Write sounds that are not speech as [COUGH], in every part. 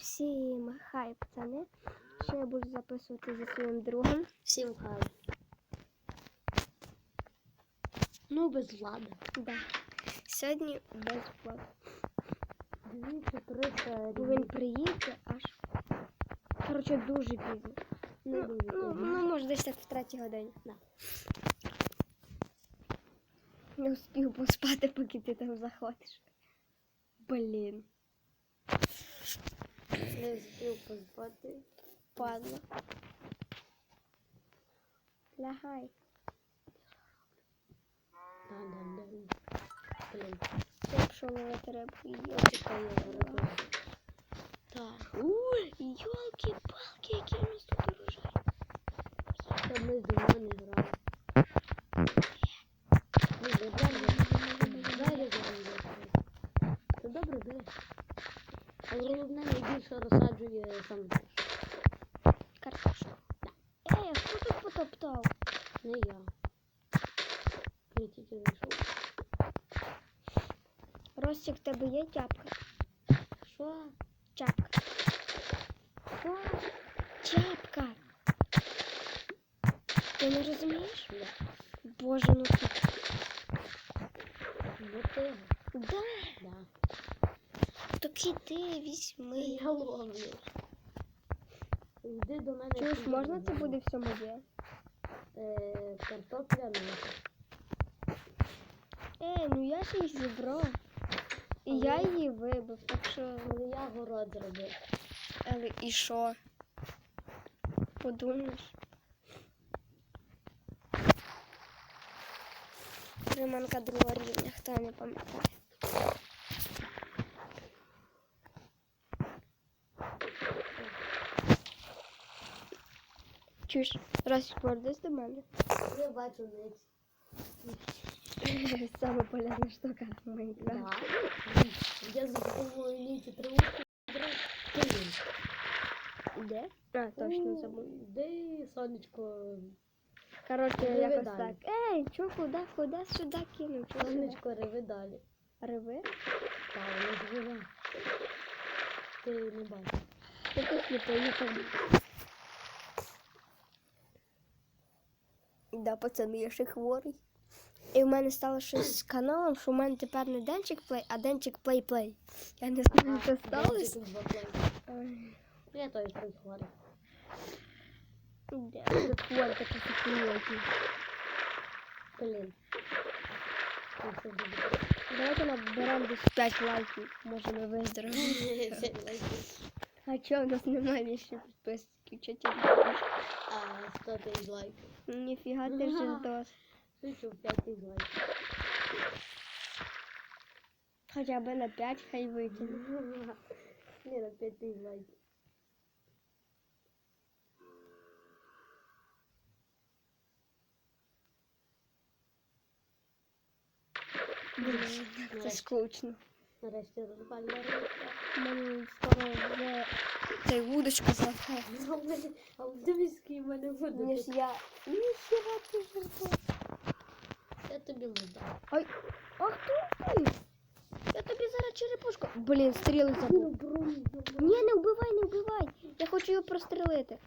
Всім хай, пацани. Що я буду записувати зі своїм другом. Всім хай. Ну, без влади. Да. Сьогодні без влади. Дивіться, Бо він приїде аж. Коротше, дуже пізно. не Ну, дуже. ну, пізно. ну, може, десь так в третій годині. Да. Не успів поспати, поки ти там заходиш. Блін, Не встиг позвати. падла. Лягай. Дан-дан-дан. Блін, Я пішов ловити рибу. Йо. я заробив. Так. Йолки-палки, який у нас тут урожай. Та ми давно не грали. Ну, добре, двері заробив. Це добре, диви. Але головне найбільше дощ. Картошку. Ей, а хто тут потоптав? Не я. Я тільки вийшов. Ростик, в тебе є тяпка? Що? Чапка. Що? Чапка. Ти не розумієш? Да. Боже, ну ти. Ну ти. Да. Да. Так іди, візьми. Я ловлю. Йди до мене. Чуєш, можна це буде все моє? Е, картопля м'ясо. Ей, ну я ж їх зібрав. І Але- я її вибив, так що. Але я город зробив. Але і що? Подумаєш? Приманка другого рівня, хто не пам'ятає. Чуєш, раз повернись до мене. Я бачу ниць. [LAUGHS] Саме полезна штука в Майнкрафті. Да. Я забув ніч тривожку. Де? А, точно забув. Де сонечко? Коротше, якось так. Ей, чо, куди, куди сюди кинув? Сонечко риви далі. Риви? Та воно живе. Ти не бачиш. Ти тут не поїхав. Да, пацани, я ще хворий. І в мене стало щось з каналом, що в мене тепер не денчик плей, а денчик плей-плей. Я не знаю, що сталося. Я теж хворий. Де тут хворий такі. Блін. Давайте наберемо десь 5 лайків. Може ми виздоровимо. [LAUGHS] А чого в нас немає більше підписників? Чого ти? А, 100 тисяч лайків. Ніфіга ти вже здос. Шучу, 5 тисяч лайків. Хоча б на 5 хай викине. [LAUGHS] Ні, на 5 тисяч лайків. Блін, Це скучно. Нарешті розпальна рибка. Мені скоро вже цей вудочка злапає. А в мене- А в дивись, який в мене буде. Ніж я. Ніхіра ти жертва. Я тобі можу. Ай, ах ти! Я тобі зараз черепушку. Блін, стріли забув. Ні, не вбивай, не вбивай. Я хочу його прострелити.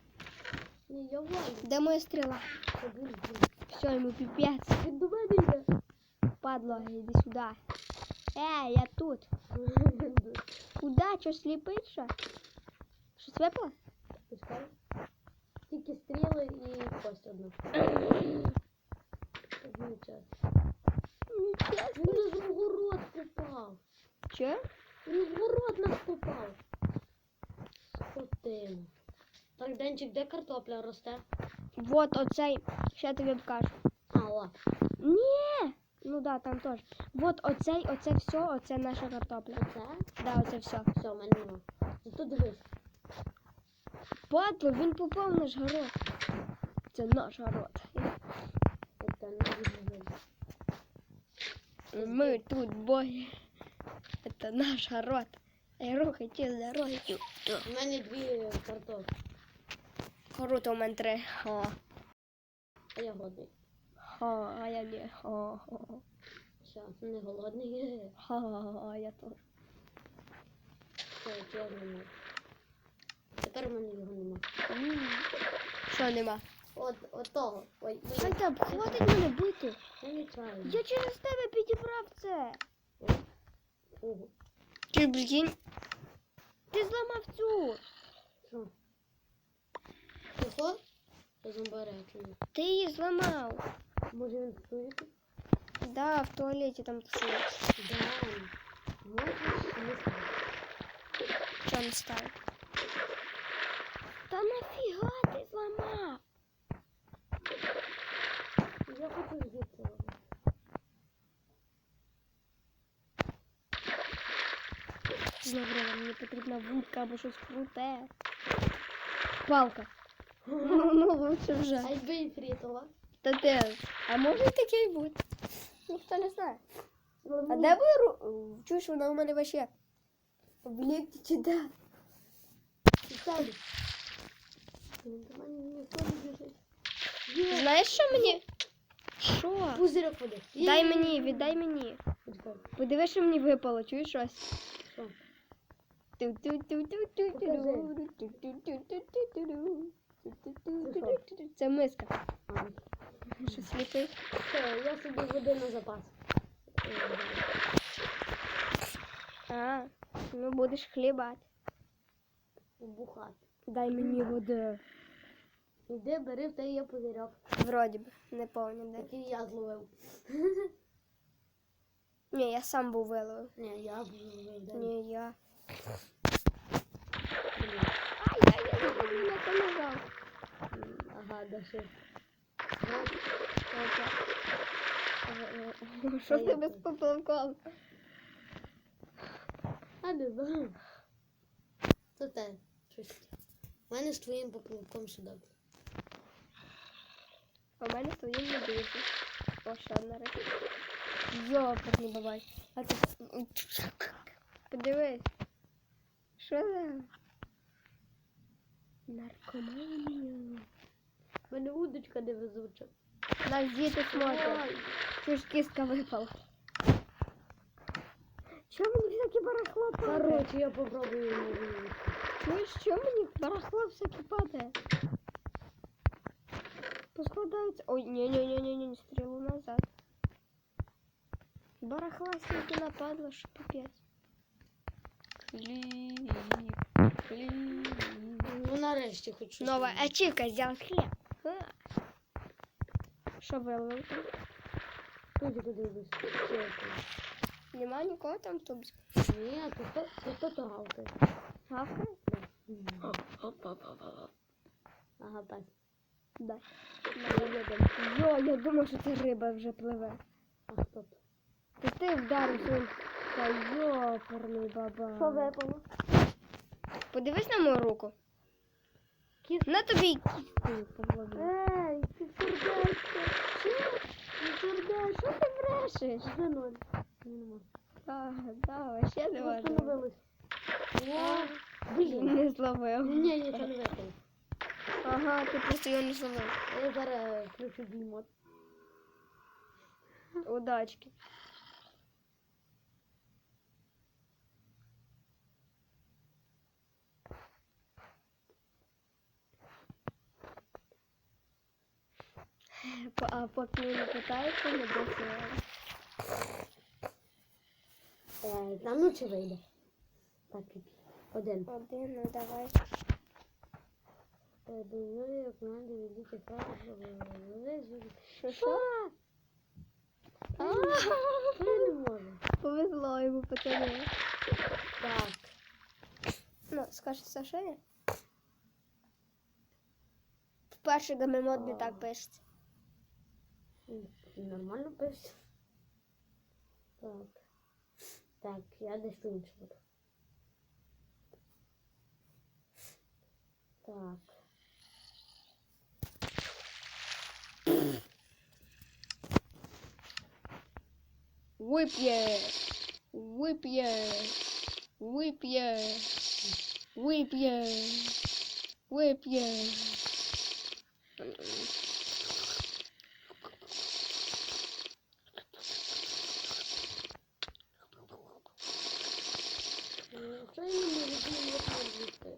Ні, я вайну. Де моя стріла? Подивись, Все, йому піпець. Він до мене йде. Падло, іди сюди. Е, я тут. Куда? Що сліпить що? Щось випало? Тільки стріли і кость одну. Одну час. Він в город попав. Що? Він в город нас попав. Скотина. Так, Денчик, де картопля росте? Вот оцей. Ще тобі покажу. А, о. Ні! Ну да, там теж. Вот оцей, оце все, оце наша картопля. Оце? Да, оце все. Все, в мене нема. Зато дивись. Падло, він попав в наш город. Це наш город. Це не відновив. Ми тут боги. Це наш город. Ей, рухайте з дороги. У мене дві картоплі, Круто, у мене три. О, а я голодний. О, а я не. О, о, Все, не голодний. [LAUGHS] о, о, а я теж. Все, чесно. тепер в мене його нема. Що нема? От, от того. Ой, ну, Хай хватить мене бити. я не чаю. Я через тебе підібрав це. Ого. Ти блін. Ти зламав цю. Що? Що? Що зомбарячую? Ти її зламав. Може він стоїть? Да, в туалеті там тусується. Да. Можеш не знаю. Що не став? Та нафіга ти зламав? Я хочу звідси. Знову мені потрібна вудка або щось круте. Палка. [LAUGHS] Ну, лучше вже. А якби і фрітова? Та теж. А може таке й бути. Ніхто не знає. А де ви ру... Чуєш, вона у мене вообще в ліфті чи біжить. Є. Знаєш, що мені? Що? Пузирьок води. Дай мені, віддай мені. Подивись, що мені випало, чуєш щось? Це миска. А, Що сліпий? Все, я собі води на запас. А, ну будеш хлібати. Бухати. Дай мені води. Іди, бери в те є пузирьок. Вроді би, не пам'ятаю де. Такий я зловив. Ні, я сам був виловив. Ні, я зловив. да. Ні, я. Блін. Ай-яй-яй, він мене помагав. М, Ага, да ще. Що в тебе з поплавком? А не знаю. Це те. Щось. У мене з твоїм поплавком сюди. А в мене твої не дуже. О, ще одна риба. Йопер, не бувай. А ти... Подивись. Що за... Наркоманія. У мене удочка не везуча. Нас діти смотрять. Чуєш, кістка випала. Чому мені всякі барахла падає? Короче, я попробую його вивезти. Чуєш, чому мені барахла всякі падає? Поскладаються. Ой, ні-ні-ні-ні, стрілу назад. Барахла стільки нападло, що пипець. Хліб, хліб. Ну нарешті хоч щось. Нова вивезти. ачівка, взяв хліб. Що виловив там? Туди подивись. Що? Нема нікого там тут. Ні, то хто, то хто то гавкає? Гавкає? Ага, пес. Да. Йо, я думав, що це риба вже пливе. А хто то? Ти ти вдарив своїм. Та йоперний баба. Що випало? Подивись на мою руку. Кіс- На тобі кістку по голові. Ей, ти сердечко. Не сердеш, що ти брешеш? Вже ноль. А, да, вообще не важно. Восстановилось. О, блін. Не зловив. Ні, нічого не випало. Ага, ти просто його не зловив. Я зараз включу біймот. Удачки. А поки не питається, не досі. Е, Та ну вийде? Так, один. Один, ну давай. Е. Що, що? Я не можу. Повезло йому, пацани. Так. Ну, скажи Сашеня. Вперше гамемод не так пишеться. Нормально пишеться. Так. Так, я десь інше буду. Так. Вип'є, вип'є, вип'є, вип'є, вип'є. М, Що я не можу як не звідти?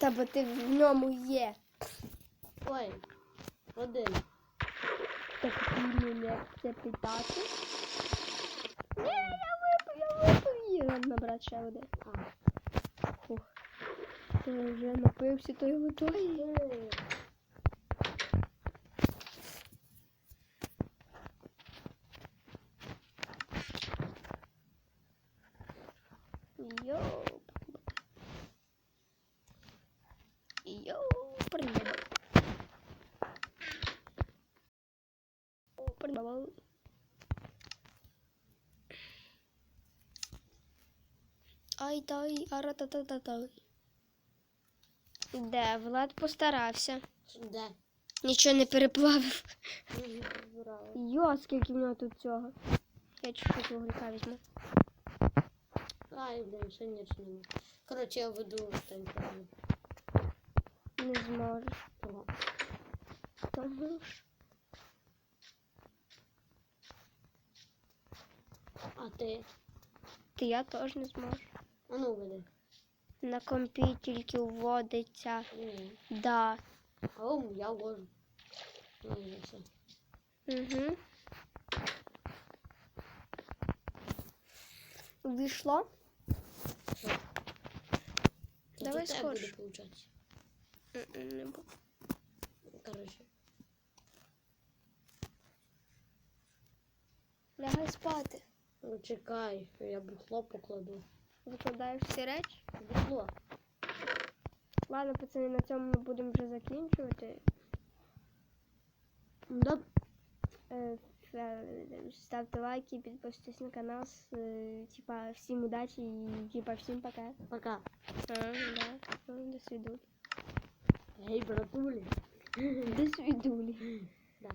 Та бо ти в ньому є. Ой, один. Так ти мене це питати. Ні, я випив, я випив її. Ладно, брат, ще один. А. Фух. Ти вже напився тої водою. Прийняв. Ай тай, аратататай. Де, Влад постарався. Де? Нічого не переплавив. [LAUGHS] Йо, скільки в нього тут цього. Я чуть-чуть вугілька візьму. Ай, блин, ще ніч нема. Коротше, я веду там. Не зможеш. Тому ж. А ти? Ти я теж не зможу. А ну веди. На компі тільки вводиться. Ні. Да. Он я ложу. Ну, і все. Угу. Вийшло? Що? Давай до тебе буде получатися. М-м, Не бу- Коротше. Лягай спати. Ну, чекай, я бухло покладу. Викладаєш всі речі. Бухло. Ладно, пацани, на цьому ми будемо вже закінчувати. Да. Е, е, Ставте лайки, підписуйтесь на канал. С- е, Типа, всім удачі і типа всім пока. Пока. А, да. Ну, До свидулі. Эй, братули. До свидулі. Да.